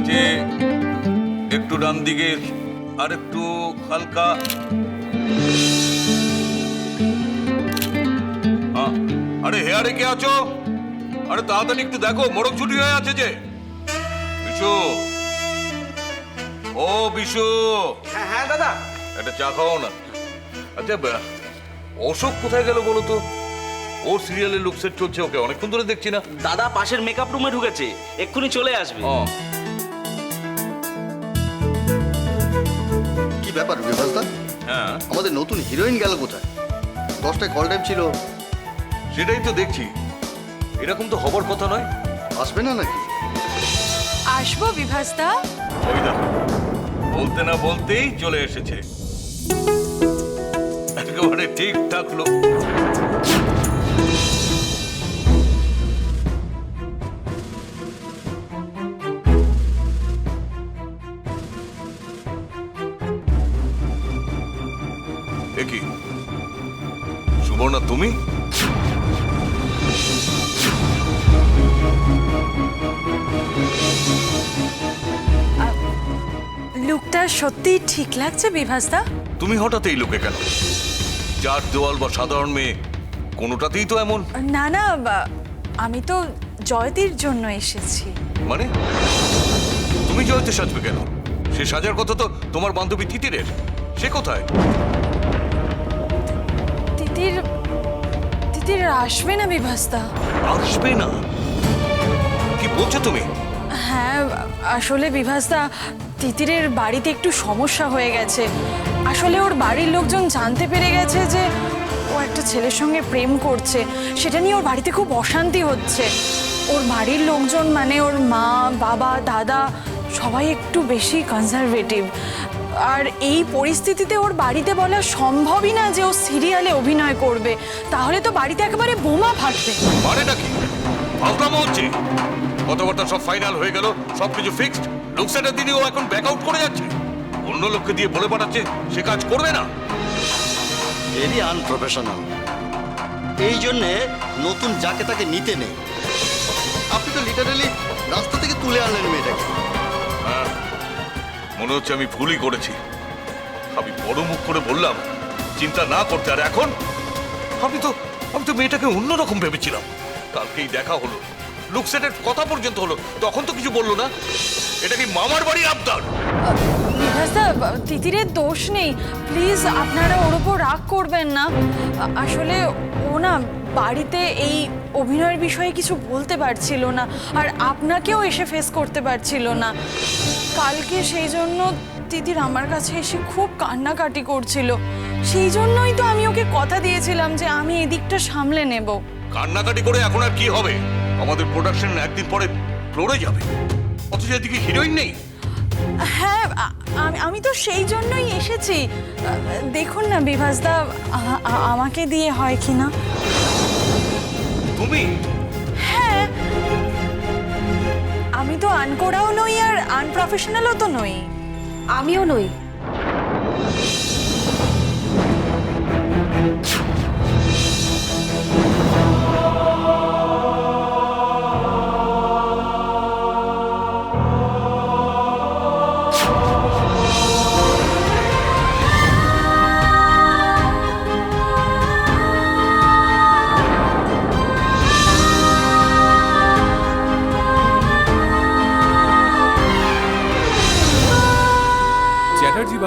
আছে একটু ডান দিকে আর একটু হালকা। আরে হেয়ারে কে আছো? আরে তাড়াতাড়ি একটু দেখো মোড়ক ছুটি হয়ে আছে যে। বিশু। ও বিশু। হ্যাঁ হ্যাঁ দাদা। একটা চা খাও না। আচ্ছা অশোক কোথায় গেল বলো তো? ওর সিরিয়ালের লুক সেট চলছে ওকে অনেকক্ষণ ধরে দেখছি না। দাদা পাশের মেকআপ রুমে ঢুকেছে। এক্ষুনি চলে আসবে। ব্যাপার বিভাসদা হ্যাঁ। আমাদের নতুন হিরোইন গেল কোথায়? দশটায় কল টাইম ছিল। সেটাই তো দেখছি। এরকম তো হবার কথা নয়। আসবে না নাকি? আসব বিভাসদা ওই দেখো বলতে না বলতেই চলে এসেছে। একেবারে ঠিকঠাক লোক। এ সুবর্ণা তুমি? লুকটা সত্যিই ঠিক লাগছে বিভাসদা? তুমি হঠাৎ এই লোকে কেন? চার দেওয়াল বা সাধারণ মেয়ে কোনোটাতেই তো এমন। না না আমি তো জয়তীর জন্য এসেছি। মানে? তুমি জয়তে সাজবে কেন? সে সাজার কথা তো তোমার বান্ধবী তিতিরের। সে কোথায়? তিতির তিতির আসবে না বিভাসদা আসবে না? কি বলছো তুমি? হ্যাঁ আসলে বিভাসদা তিতিরের বাড়িতে একটু সমস্যা হয়ে গেছে। আসলে ওর বাড়ির লোকজন জানতে পেরে গেছে যে ও একটা ছেলের সঙ্গে প্রেম করছে। সেটা নিয়ে ওর বাড়িতে খুব অশান্তি হচ্ছে। ওর বাড়ির লোকজন মানে ওর মা বাবা দাদা সবাই একটু বেশি কনজারভেটিভ আর এই পরিস্থিতিতে ওর বাড়িতে বলা সম্ভবই না যে ও সিরিয়ালে অভিনয় করবে। তাহলে তো বাড়িতে একেবারে বোমা ফাটবে। মানেটা কি? ফালতামো হচ্ছে কথাবার্তা সব ফাইনাল হয়ে গেল সবকিছু ফিক্সড লোকসানের দিনে ও এখন ব্যাক আউট করে যাচ্ছে। অন্য লোককে দিয়ে বলে পাঠাচ্ছে সে কাজ করবে না। ভেরি আনপ্রফেশনাল এই জন্যে নতুন যাকে তাকে নিতে নেই। আপনি তো লিটারালি রাস্তা থেকে তুলে আনলেন মেয়েটাকে। হ্যাঁ মনে হচ্ছে আমি ভুলই করেছি। আমি বড় মুখ করে বললাম, চিন্তা না করতে। আর এখন? আমি তো আমি তো মেয়েটাকে অন্যরকম ভেবেছিলাম। কালকেই দেখা হলো। লুকসেটের কথা পর্যন্ত হলো। তখন তো কিছু বলল না। এটা কি মামার বাড়ির আবদার? বিভাসদা তিতিরের দোষ নেই। প্লিজ, আপনারা ওর ওপর রাগ করবেন না। আসলে ও না বাড়িতে এই অভিনয়ের বিষয়ে কিছু বলতে পারছিল না আর আপনাকেও এসে ফেস করতে পারছিল না। কালকে সেই জন্য দিদির আমার কাছে এসে খুব কান্নাকাটি করছিল। সেই জন্যই তো আমি ওকে কথা দিয়েছিলাম যে আমি এদিকটা সামলে নেব। কান্নাকাটি করে এখন আর কি হবে? আমাদের প্রোডাকশন একদিন পরে ফ্লোরে যাবে। অথচ এদিকে হিরোইন নেই। হ্যাঁ আমি- আমি তো সেই জন্যই এসেছি। দেখুন না বিভাসদা আমাকে দিয়ে হয় কি না? তুমি? হ্যাঁ। আমি তো আনকোড়াও নই আর আনপ্রফেশনালও তো নই। আমিও নই।